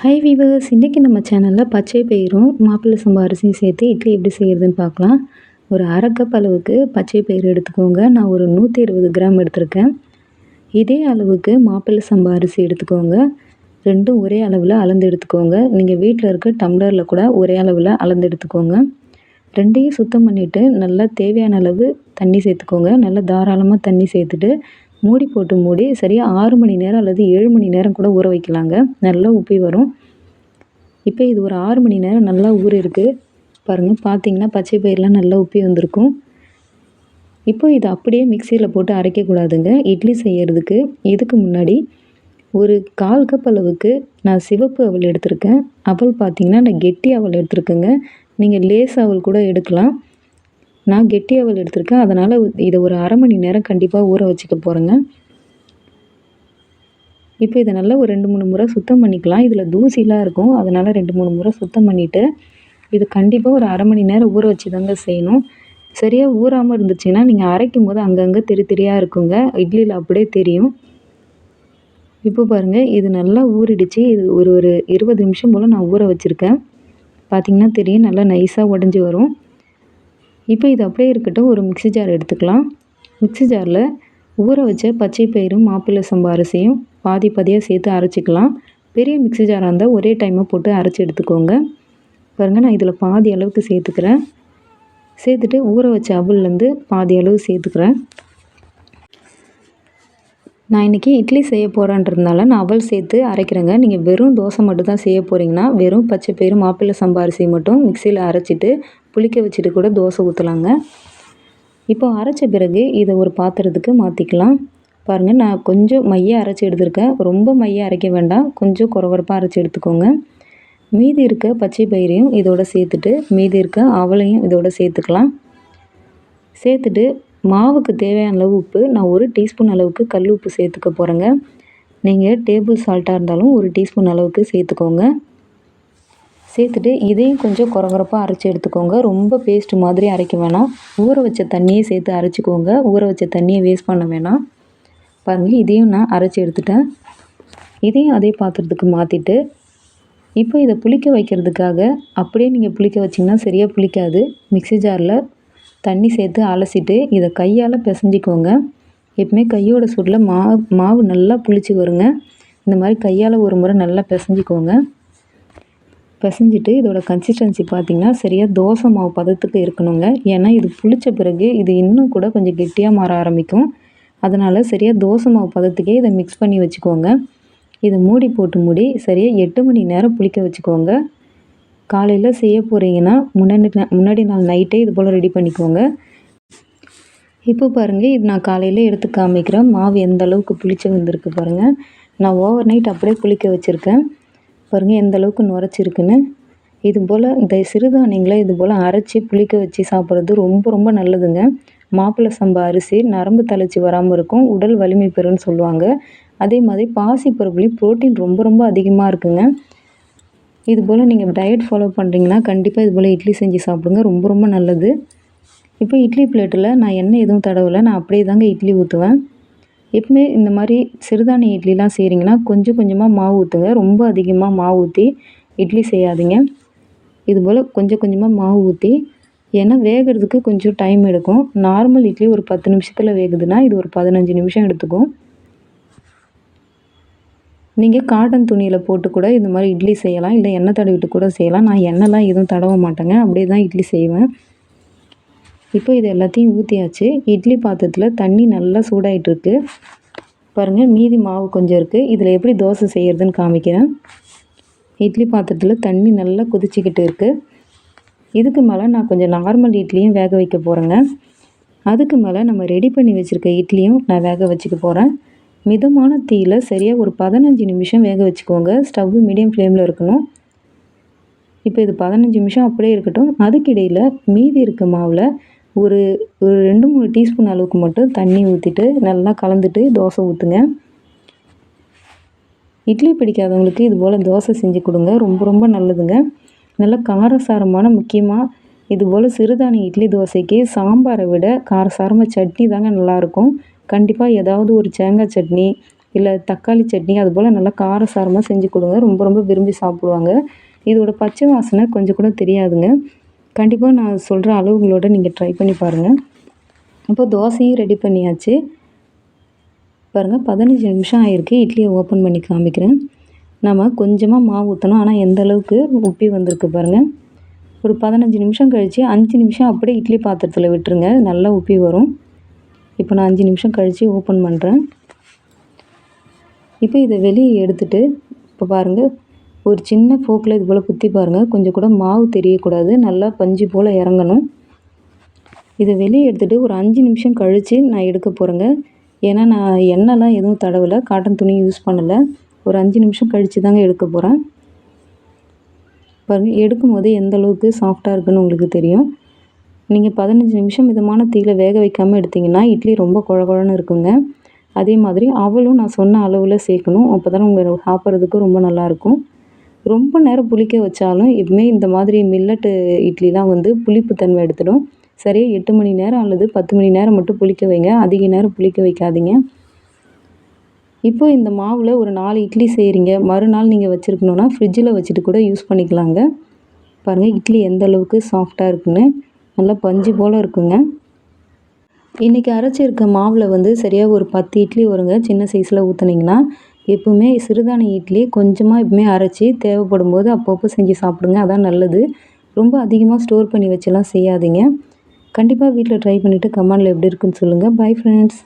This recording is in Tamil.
ஹை வீவர்ஸ் இன்றைக்கி நம்ம சேனலில் பச்சை பயிரும் மாப்பிள்ளை சம்பா அரிசியும் சேர்த்து இட்லி எப்படி செய்கிறதுன்னு பார்க்கலாம். ஒரு அரை கப் அளவுக்கு பச்சை பயிறு எடுத்துக்கோங்க. நான் ஒரு நூற்றி இருபது கிராம் எடுத்திருக்கேன். இதே அளவுக்கு மாப்பிள்ளை சம்பா அரிசி எடுத்துக்கோங்க. ரெண்டும் ஒரே அளவில் அளந்து எடுத்துக்கோங்க. நீங்கள் வீட்டில் இருக்க டம்ளரில் கூட ஒரே அளவில் அளந்து எடுத்துக்கோங்க. ரெண்டையும் சுத்தம் பண்ணிவிட்டு நல்லா தேவையான அளவு தண்ணி சேர்த்துக்கோங்க. நல்லா தாராளமாக தண்ணி சேர்த்துட்டு மூடி போட்டு மூடி சரியாக ஆறு மணி நேரம் அல்லது ஏழு மணி நேரம் கூட ஊற வைக்கலாங்க. நல்லா உப்பி வரும். இப்போ இது ஒரு ஆறு மணி நேரம் நல்லா ஊற இருக்குது பாருங்கள் பார்த்தீங்கன்னா பச்சை பயிரெலாம் நல்லா உப்பி வந்திருக்கும். இப்போ இதை அப்படியே மிக்சியில் போட்டு அரைக்கக்கூடாதுங்க இட்லி செய்கிறதுக்கு இதுக்கு முன்னாடி ஒரு கால் கப் அளவுக்கு நான் சிவப்பு அவல் எடுத்திருக்கேன். அவல் பார்த்தீங்கன்னா நான் கெட்டி அவல் எடுத்திருக்கேங்க. நீங்கள் லேஸ் அவல் கூட எடுக்கலாம். நான் கெட்டி அவல் எடுத்திருக்கேன். அதனால் இதை ஒரு அரை மணி நேரம் கண்டிப்பாக ஊற வச்சுக்க போகிறேங்க இப்போ இதை நல்லா ஒரு ரெண்டு மூணு முறை சுத்தம் பண்ணிக்கலாம். இதில் தூசிலாம் இருக்கும். அதனால் ரெண்டு மூணு முறை சுத்தம் பண்ணிவிட்டு இது கண்டிப்பாக ஒரு அரை மணி நேரம் ஊற வச்சு தாங்க செய்யணும். சரியாக ஊறாமல் இருந்துச்சுன்னா நீங்கள் அரைக்கும் போது அங்கங்கே தெரி தெரியாக இருக்குங்க. இட்லியில் அப்படியே தெரியும். இப்போ பாருங்கள் இது நல்லா ஊறிடுச்சு. இது ஒரு ஒரு இருபது நிமிஷம் போல் நான் ஊற வச்சுருக்கேன். பார்த்திங்கன்னா தெரியும் நல்லா நைஸாக உடஞ்சி வரும். இப்போ இது அப்படியே இருக்கட்டும். ஒரு மிக்ஸி ஜார் எடுத்துக்கலாம். மிக்ஸி ஜாரில் ஊற வச்ச பச்சை பயிரும் மாப்பிள்ளை சம்பா அரிசியும் பாதி பாதியாக சேர்த்து அரைச்சிக்கலாம். பெரிய மிக்ஸி ஜாராக இருந்தால் ஒரே டைமாக போட்டு அரைச்சி எடுத்துக்கோங்க. பாருங்கள் நான் இதில் பாதி அளவுக்கு சேர்த்துக்கிறேன். சேர்த்துட்டு ஊற வச்ச அவல்லேருந்து பாதி அளவு சேர்த்துக்கிறேன். நான் இன்றைக்கி இட்லி செய்ய போகிறேன்றதுனால நான் அவள் சேர்த்து அரைக்கிறேங்க. நீங்கள் வெறும் தோசை மட்டும் தான் செய்ய போகிறீங்கன்னா வெறும் பச்சை பயிறு மாப்பிள்ளை சம்பா அரிசி மட்டும் மிக்சியில் அரைச்சிட்டு புளிக்க வச்சுட்டு கூட தோசை ஊற்றலாங்க இப்போ அரைச்ச பிறகு இதை ஒரு பாத்திரத்துக்கு மாற்றிக்கலாம் பாருங்கள் நான் கொஞ்சம் மைய அரைச்சி எடுத்திருக்கேன். ரொம்ப மைய அரைக்க வேண்டாம். கொஞ்சம் குறவரப்பாக அரைச்சி எடுத்துக்கோங்க. மீதி இருக்க பச்சை பயிரையும் இதோட சேர்த்துட்டு மீதி இருக்க அவளையும் இதோட சேர்த்துக்கலாம். சேர்த்துட்டு மாவுக்கு தேவையான அளவு உப்பு நான் ஒரு டீஸ்பூன் அளவுக்கு கல் உப்பு சேர்த்துக்க போகிறேங்க நீங்கள் டேபிள் சால்ட்டாக இருந்தாலும் ஒரு டீஸ்பூன் அளவுக்கு சேர்த்துக்கோங்க. சேர்த்துட்டு இதையும் கொஞ்சம் குறகுறப்பாக அரைச்சி எடுத்துக்கோங்க. ரொம்ப பேஸ்ட் மாதிரி அரைக்க வேணாம். ஊற வச்ச தண்ணியை சேர்த்து அரைச்சிக்கோங்க. ஊற வச்ச தண்ணியை வேஸ்ட் பண்ண வேணாம். பாருங்கள் இதையும் நான் அரைச்சி எடுத்துட்டேன். இதையும் அதே பாத்திரத்துக்கு மாற்றிட்டு இப்போ இதை புளிக்க வைக்கிறதுக்காக அப்படியே நீங்கள் புளிக்க வச்சிங்கன்னா சரியாக புளிக்காது. மிக்ஸி ஜாரில் தண்ணி சேர்த்து அலசிட்டு இதை கையால் பிசைஞ்சிக்கோங்க. எப்பவுமே கையோட சூடில் மாவு மாவு நல்லா புளிச்சு வருங்க. இந்த மாதிரி கையால் ஒரு முறை நல்லா பிசைஞ்சிக்கோங்க. பிசைஞ்சிட்டு இதோட கன்சிஸ்டன்சி பார்த்திங்கன்னா சரியாக தோசை மாவு பதத்துக்கு இருக்கணுங்க. ஏன்னா இது புளித்த பிறகு இது இன்னும் கூட கொஞ்சம் கெட்டியாக மாற ஆரம்பிக்கும். அதனால் சரியாக தோசை மாவு பதத்துக்கே இதை மிக்ஸ் பண்ணி வச்சுக்கோங்க. இதை மூடி போட்டு மூடி சரியாக எட்டு மணி நேரம் புளிக்க வச்சுக்கோங்க. காலையில் செய்ய போகிறீங்கன்னா முன்னாடி முன்னாடி நாள் நைட்டே இது போல் ரெடி பண்ணிக்கோங்க. இப்போ பாருங்கள் இது நான் காலையில் எடுத்து காமிக்கிறேன். மாவு எந்த அளவுக்கு புளிச்சு வந்திருக்கு பாருங்கள் நான் ஓவர் நைட் அப்படியே புளிக்க வச்சுருக்கேன். பாருங்கள் எந்த அளவுக்கு நுரைச்சிருக்குன்னு. இது போல் இந்த சிறுதானியங்களை இது போல் அரைச்சி புளிக்க வச்சு சாப்பிட்றது ரொம்ப ரொம்ப நல்லதுங்க. மாப்பிள்ளை சம்பா அரிசி நரம்பு தளர்ச்சி வராமல் இருக்கும். உடல் வலிமை பெறும்னு சொல்லுவாங்க. அதே மாதிரி பாசி பருப்புலேயும் ப்ரோட்டீன் ரொம்ப ரொம்ப அதிகமாக இருக்குங்க. இது போல் நீங்கள் டயட் ஃபாலோ பண்ணுறீங்கன்னா கண்டிப்பாக இது போல் இட்லி செஞ்சு சாப்பிடுங்க. ரொம்ப ரொம்ப நல்லது. இப்போ இட்லி பிளேட்டில் நான் எண்ணெய் எதுவும் தடவலை. நான் அப்படியே தாங்க இட்லி ஊற்றுவேன். எப்பவுமே இந்த மாதிரி சிறுதானிய இட்லிலாம் செய்கிறீங்கன்னா கொஞ்சம் கொஞ்சமாக மாவு ஊற்றுங்க. ரொம்ப அதிகமாக மாவு ஊற்றி இட்லி செய்யாதீங்க. இது போல் கொஞ்சம் கொஞ்சமாக மாவு ஊற்றி ஏன்னா வேகிறதுக்கு கொஞ்சம் டைம் எடுக்கும். நார்மல் இட்லி ஒரு பத்து நிமிஷத்தில் வேகுதுன்னா இது ஒரு பதினஞ்சு நிமிஷம் எடுத்துக்கும். நீங்கள் காட்டன் துணியில் போட்டு கூட இந்த மாதிரி இட்லி செய்யலாம். இல்லை எண்ணெய் தடவிட்டு கூட செய்யலாம். நான் எண்ணெய்லாம் எதுவும் தடவ மாட்டேங்க. அப்படியே தான் இட்லி செய்வேன். இப்போ இது எல்லாத்தையும் ஊற்றியாச்சு இட்லி பாத்திரத்தில் தண்ணி நல்லா சூடாயிட்டுருக்கு பாருங்கள் மீதி மாவு கொஞ்சம் இருக்குது இதில் எப்படி தோசை செய்கிறதுன்னு காமிக்கிறேன். இட்லி பாத்திரத்தில் தண்ணி நல்லா கொதிச்சிக்கிட்டு இருக்குது இதுக்கு மேலே நான் கொஞ்சம் நார்மல் இட்லியும் வேக வைக்க போகிறேங்க அதுக்கு மேலே நம்ம ரெடி பண்ணி வச்சுருக்க இட்லியும் நான் வேக வச்சுக்க போகிறேன் மிதமான தீயில் சரியாக ஒரு பதினஞ்சு நிமிஷம் வேக வச்சுக்கோங்க. ஸ்டவ் மீடியம் ஃப்ளேமில் இருக்கணும். இப்போ இது பதினஞ்சு நிமிஷம் அப்படியே இருக்கட்டும். அதுக்கிடையில் மீதி இருக்க மாவில் ஒரு ஒரு ரெண்டு மூணு டீஸ்பூன் அளவுக்கு மட்டும் தண்ணி ஊற்றிட்டு நல்லா கலந்துட்டு தோசை ஊற்றுங்க இட்லி பிடிக்காதவங்களுக்கு இது போல் தோசை செஞ்சு கொடுங்க. ரொம்ப ரொம்ப நல்லதுங்க. நல்லா காரசாரமான முக்கியமாக இது போல் சிறுதானிய இட்லி தோசைக்கு சாம்பாரை விட காரசாரமாக சட்னி தாங்க நல்லாயிருக்கும் கண்டிப்பாக ஏதாவது ஒரு தேங்காய் சட்னி இல்லை தக்காளி சட்னி அது போல் நல்லா காரசாரமாக செஞ்சு கொடுங்க. ரொம்ப ரொம்ப விரும்பி சாப்பிடுவாங்க. இதோட பச்சை வாசனை கொஞ்சம் கூட தெரியாதுங்க. கண்டிப்பாக நான் சொல்கிற அளவுகளோட நீங்கள் ட்ரை பண்ணி பாருங்கள் இப்போ தோசையும் ரெடி பண்ணியாச்சு. பாருங்கள் பதினஞ்சு நிமிஷம் ஆயிருக்கு. இட்லியை ஓப்பன் பண்ணி காமிக்கிறேன். நம்ம கொஞ்சமாக மாவு ஊற்றணும் ஆனால் எந்த அளவுக்கு உப்பி வந்திருக்கு பாருங்கள் ஒரு பதினஞ்சு நிமிஷம் கழித்து அஞ்சு நிமிஷம் அப்படியே இட்லி பாத்திரத்தில் விட்டுருங்க. நல்லா உப்பி வரும். இப்போ நான் அஞ்சு நிமிஷம் கழித்து ஓப்பன் பண்ணுறேன் இப்போ இதை வெளியே எடுத்துட்டு இப்போ பாருங்கள் ஒரு சின்ன ஃபோக்கில் இது போல் குத்தி பாருங்கள் கொஞ்சம் கூட மாவு தெரியக்கூடாது. நல்லா பஞ்சு போல் இறங்கணும். இதை வெளியே எடுத்துகிட்டு ஒரு அஞ்சு நிமிஷம் கழித்து நான் எடுக்க போகிறேங்க ஏன்னா நான் எண்ணெய்லாம் எதுவும் தடவலை காட்டன் துணி யூஸ் பண்ணலை. ஒரு அஞ்சு நிமிஷம் கழித்து தாங்க எடுக்க போகிறேன் பாருங்கள் எடுக்கும் போதே எந்த அளவுக்கு சாஃப்டாக இருக்குன்னு உங்களுக்கு தெரியும். நீங்கள் பதினஞ்சு நிமிஷம் மிதமான தீயில வேக வைக்காமல் எடுத்திங்கன்னா இட்லி ரொம்ப குழ குழன்னு இருக்குங்க. அதே மாதிரி அவளும் நான் சொன்ன அளவில் சேர்க்கணும். அப்போ தானே உங்கள் சாப்பிட்றதுக்கு ரொம்ப நல்லாயிருக்கும் ரொம்ப நேரம் புளிக்க வச்சாலும் எப்பவுமே இந்த மாதிரி மில்லட்டு இட்லிலாம் வந்து புளிப்புத்தன்மை எடுத்துடும். சரியாக எட்டு மணி நேரம் அல்லது பத்து மணி நேரம் மட்டும் புளிக்க வைங்க. அதிக நேரம் புளிக்க வைக்காதீங்க. இப்போ இந்த மாவில் ஒரு நாலு இட்லி செய்கிறீங்க மறுநாள் நீங்கள் வச்சுருக்கணுன்னா ஃப்ரிட்ஜில் வச்சுட்டு கூட யூஸ் பண்ணிக்கலாங்க. பாருங்கள் இட்லி எந்த அளவுக்கு சாஃப்டாக இருக்குன்னு. நல்லா பஞ்சு போல் இருக்குங்க. இன்றைக்கி அரைச்சிருக்க மாவில் வந்து சரியாக ஒரு பத்து இட்லி வருங்க. சின்ன சைஸில் ஊற்றுனீங்கன்னா எப்பவுமே சிறுதானிய இட்லி கொஞ்சமாக எப்பவுமே அரைச்சி தேவைப்படும் போது அப்பப்போ செஞ்சு சாப்பிடுங்க. அதான் நல்லது. ரொம்ப அதிகமாக ஸ்டோர் பண்ணி வச்செல்லாம் செய்யாதீங்க. கண்டிப்பாக வீட்டில் ட்ரை பண்ணிவிட்டு கமெண்டில் எப்படி இருக்குன்னு சொல்லுங்கள் பை ஃப்ரெண்ட்ஸ்